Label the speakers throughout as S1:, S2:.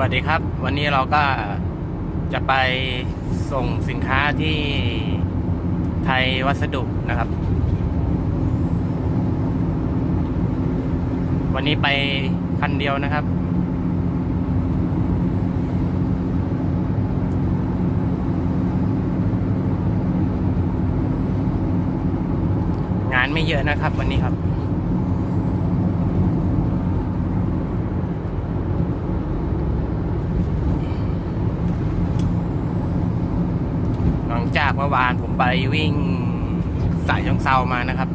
S1: วัสดีครับ วันนี้เราก็จะไปส่งสินค้าที่ไทยวัสดุนะครับ วันนี้ไปคันเดียวนะครับ งานไม่เยอะนะครับวันนี้ครับ หลังจาก เมื่อวานผมไปวิ่งสายชงเซามานะครับ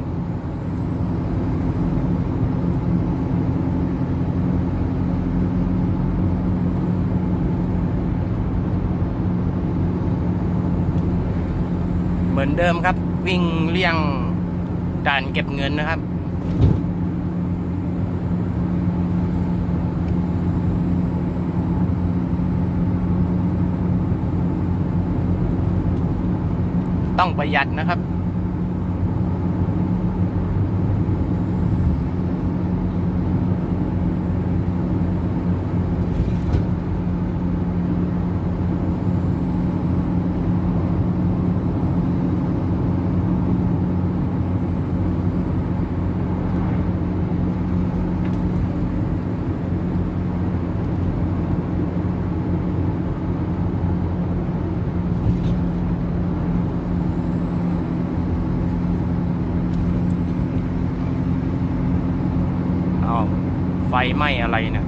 S1: เหมือนเดิมครับ วิ่งเลี่ยงด่านเก็บเงินนะครับ ต้องประหยัดนะครับ อ้าวไฟไหม้อะไรเนี่ย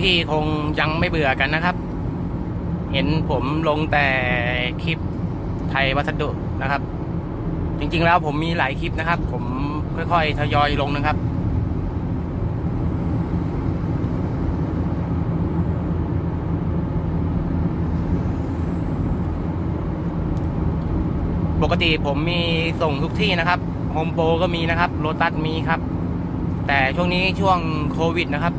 S1: พี่ๆคงยังไม่เบื่อกันนะครับ เห็นผมลงแต่คลิปไทยวัสดุนะครับ จริงๆแล้วผมมีหลายคลิปนะครับ ผมค่อยๆทยอยลงนะครับปกติผมมีส่งทุกที่นะครับโฮมโปรก็มีนะครับโ o ตัสมีครับ แต่ช่วงนี้ช่วงโควิดนะครับ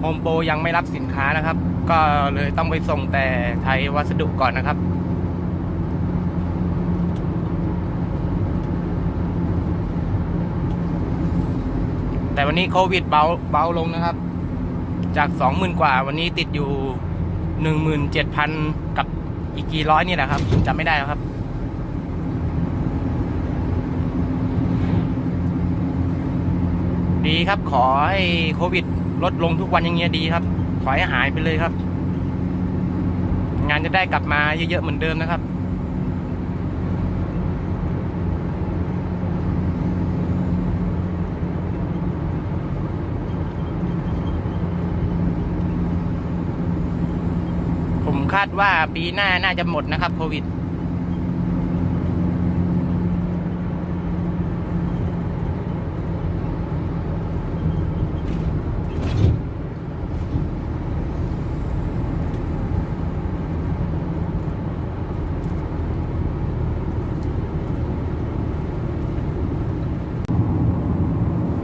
S1: โฮมโปรยังไม่รับสินค้านะครับ ก็เลยต้องไปส่งแต่ไทยวัสดุก่อนนะครับ แต่วันนี้โควิดเบาเบาลงนะครับ จากสองหมื่นกว่า วันนี้ติดอยู่หนึ่งหมื่นเจ็ดพันกับอีกกี่ร้อยนี่แหละครับจำไม่ได้แล้วครับดีครับขอให้โควิด ลดลงทุกวันอย่างเงี้ยดีครับ ขอให้หายไปเลยครับ งานจะได้กลับมาเยอะๆเหมือนเดิมนะครับผมคาดว่าปีหน้าน่าจะหมดนะครับโควิด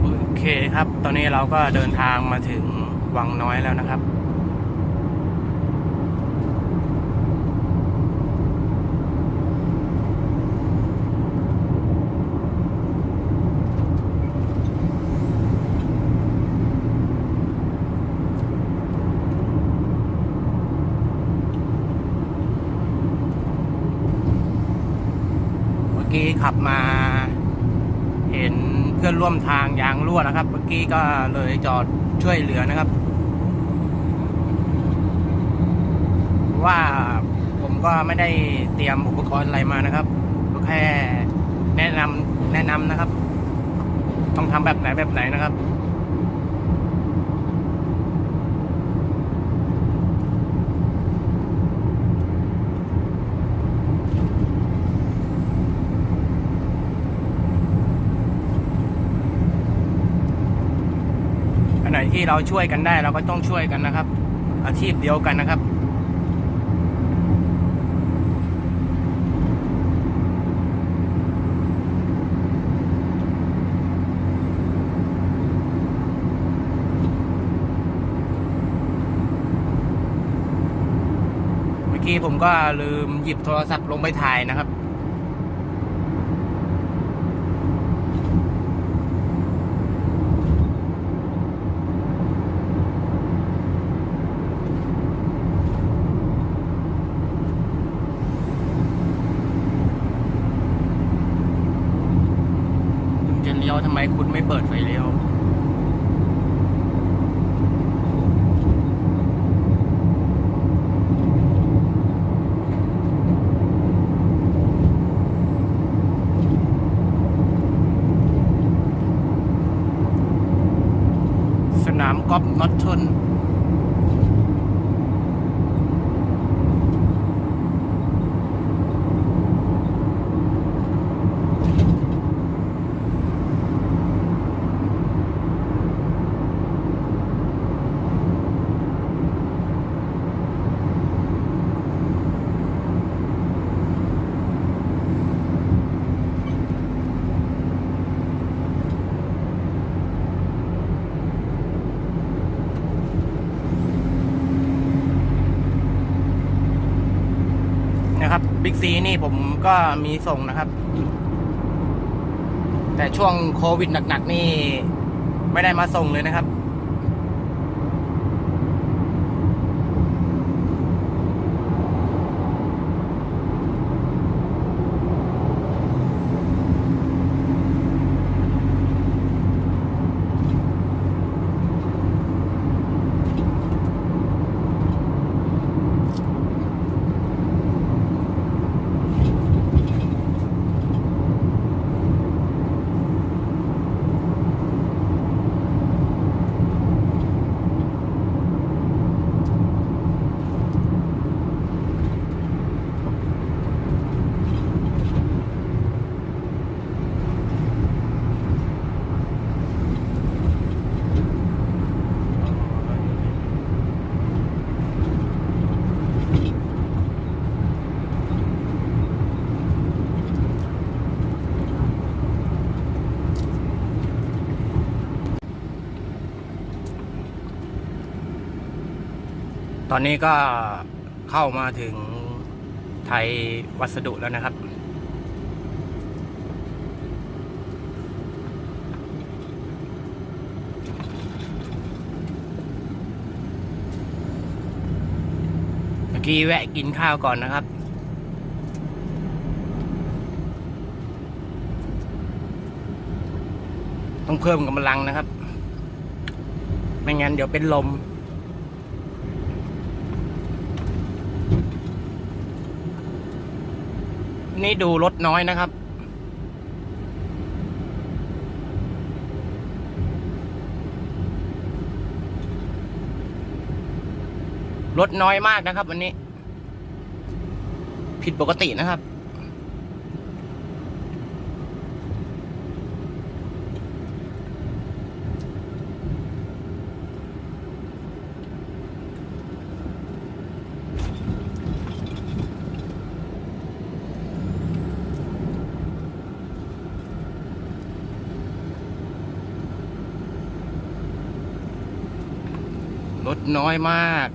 S1: โอเคครับ ต อนนี้เราก็เดินทางมาถึงวังน้อยแล้วนะครับ เมื่อกี้ขับมา ร่วมทางยางรั่วนะครับ เมื่อกี้ก็เลยจอดช่วยเหลือนะครับ ว่าผมก็ไม่ได้เตรียมอุปกรณ์อะไรมานะครับก็แค่แนะนำแนะนำนะครับ ต้องทำแบบไหนแบบไหนนะครับ ผ ที่เราช่วยกันได้เราก็ต้องช่วยกันนะครับ อาชีพเดียวกันนะครับ เมื่อกี้ผมก็ลืมหยิบโทรศัพท์ลงไปถ่ายนะครับ คุณจะเลี้ยวทำไมคุณไม่เปิดไฟเลี้ยว สนาม กอล์ฟน็อตชนีนี่ผมก็มีส่งนะครับ แต่ช่วงโควิดหนักๆนี่ ไม่ได้มาส่งเลยนะครับ ตอนนี้ก็เข้ามาถึงไทยวัสดุแล้วนะครับ เมื่อกี้แวะกินข้าวก่อนนะครับ ต้องเพิ่มกำลังนะครับ ไม่งั้นเดี๋ยวเป็นลม นี้ดูรถน้อยนะครับ รถน้อยมากนะครับ วันนี้ ผิดปกตินะครับ น้อยมาก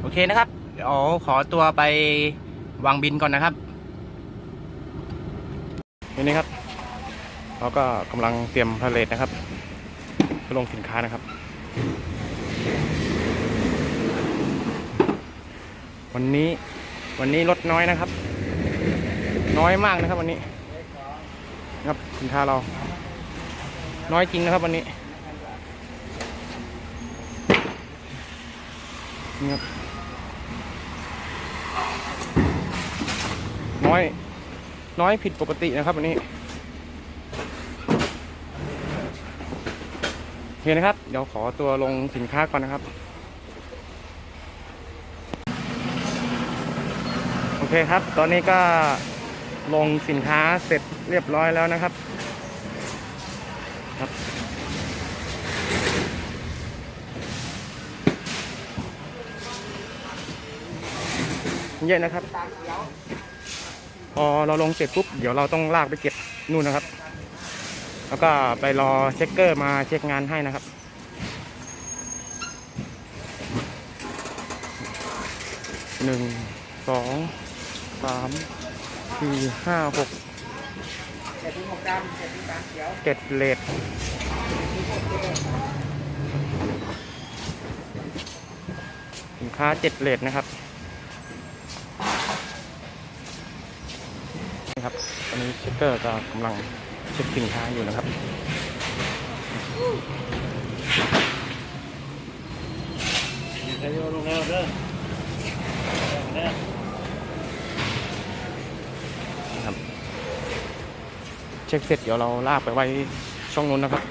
S1: โอเคนะครับ เดี๋ยวขอตัวไปวางบินก่อนนะครับนี่ครับ เราก็กำลังเตรียมพาเลทนะครับเพื่อลงสินค้านะครับ วันนี้วันนี้รถน้อยนะครับ น้อยมากนะครับวันนี้ ครับสินค้าเรา น้อยจริงนะครับวันนี้นี่ครับน้อย น้อยผิดปกตินะครับวันนี้โอเคนะครับ เดี๋ยวขอตัวลงสินค้าก่อนนะครับโอเคครับ ตอนนี้ก็ ลงสินค้าเสร็จเรียบร้อยแล้วนะครับครับ เยอะนะครับ พอเราลงเสร็จปุ๊บ เดี๋ยวเราต้องลากไปเก็บนู่นนะครับ แล้วก็ไปรอเช็คเกอร์มาเช็คงานให้นะครับหนึ่งสองสาม สี่ห้าหก
S2: เจ็ดถึงหกดำเจ็ดถึงสามเขียว
S1: เจ็ดเลทสินค้าเจ็ดเลทนะครับนี่ครับตอนนี้เช็คเกอร์ก็กำลังเช็คสินค้าอยู่นะครับ
S2: ใช้โยลงแล้วเด้อ
S1: ช็คเสร็จเดี๋ยวเราลากไปไว้ช่องนู้นนะครับ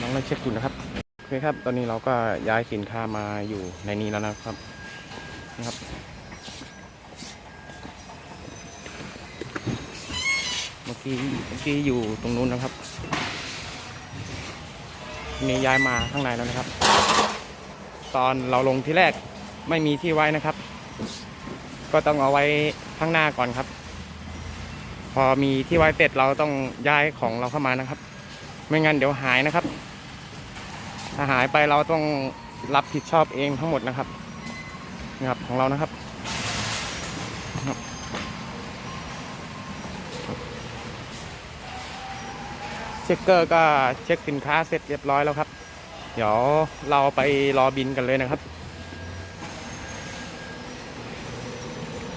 S1: น้องเลยเช็คอยู่นะครับโอเคครับ ตอนนี้เราก็ย้ายสินค้ามาอยู่ในนี้แล้วนะครับนะครับเมื่อกี้เมื่อกี้อยู่ตรงนู้นนะครับทีนี้ย้ายมาข้างในแล้วนะครับ ตอนเราลงที่แรกไม่มีที่ไว้นะครับ ก็ต้องเอาไว้ข้างหน้าก่อนครับ พอมีที่ไว้เสร็จเราต้องย้ายของเราเข้ามานะครับ ไม่งั้นเดี๋ยวหายนะครับ ถ้าหายไปเราต้องรับผิดชอบเองทั้งหมดนะครับนะครับของเรานะครับครับเช็คเกอร์ก็เช็คสินค้าเสร็จเรียบร้อยแล้วครับ เดี๋ยวเราไปรอบินกันเลยนะครับ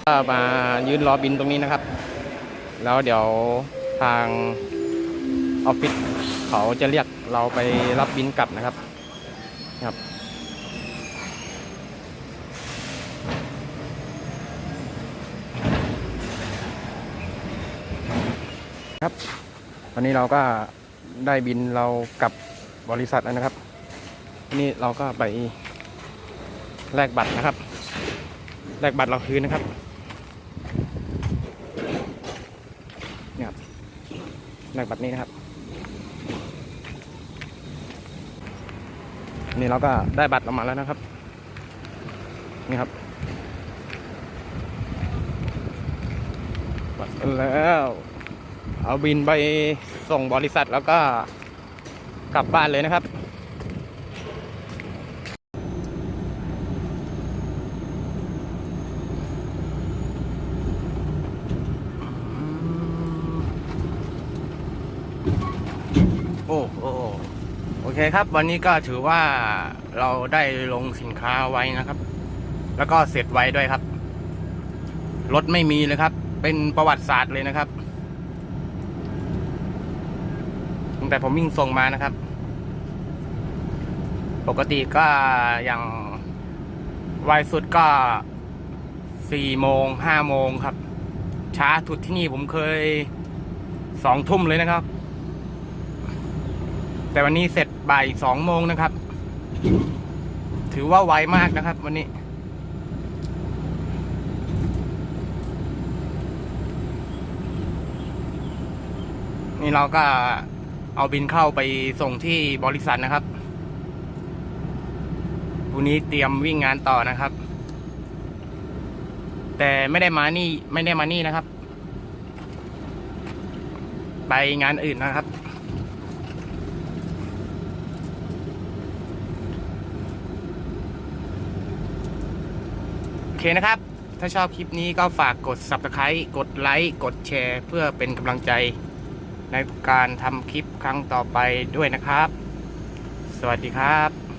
S1: ก็มายืนรอบินตรงนี้นะครับ แล้วเดี๋ยวทางออฟฟิศเขาจะเรียกเราไปรับบินกลับนะครับครับ ครับ ตอนนี้เราก็ได้บินเรากลับบริษัทแล้วนะครับทีนี้เราก็ไปแลกบัตรนะครับ แลกบัตรเราคืนนะครับ เนี่ยครับ ในบัตรนี้นะครับ นี่เราก็ได้บัตรออกมาแล้วนะครับ นี่ครับ บัตรแล้ว เอาบินไปส่งบริษัทแล้วก็กลับบ้านเลยนะครับ โอ้โอ้โอ้ คครับ วันนี้ก็ถือว่าเราได้ลงสินค้าไว้นะครับ แล้วก็เสร็จไว้ด้วยครับ รถไม่มีเลยครับ เป็นประวัติศาสตร์เลยนะครับตั้งแต่ผมวิ่งส่งมานะครับ ปกติก็อย่างไวสุดก็สี่โมงห้าโมงครับ ช้าสุดที่นี่ผมเคยสองทุ่มเลยนะครับ แต่วันนี้เสร็จบ่ายสองโมงนะครับ ถือว่าไวมากนะครับ วันนี้นี่เราก็เอาบินเข้าไปส่งที่บริษัทนะครับวันนี้เตรียมวิ่งงานต่อนะครับ แต่ไม่ได้มานี่ไม่ได้มานี่นะครับ ไปงานอื่นนะครับ เคนะครับ ถ้าชอบคลิปนี้ก็ฝากกด subscribe กดไลค์กดแชร์ เพื่อเป็นกำลังใจในการทำคลิปครั้งต่อไปด้วยนะครับ สวัสดีครับ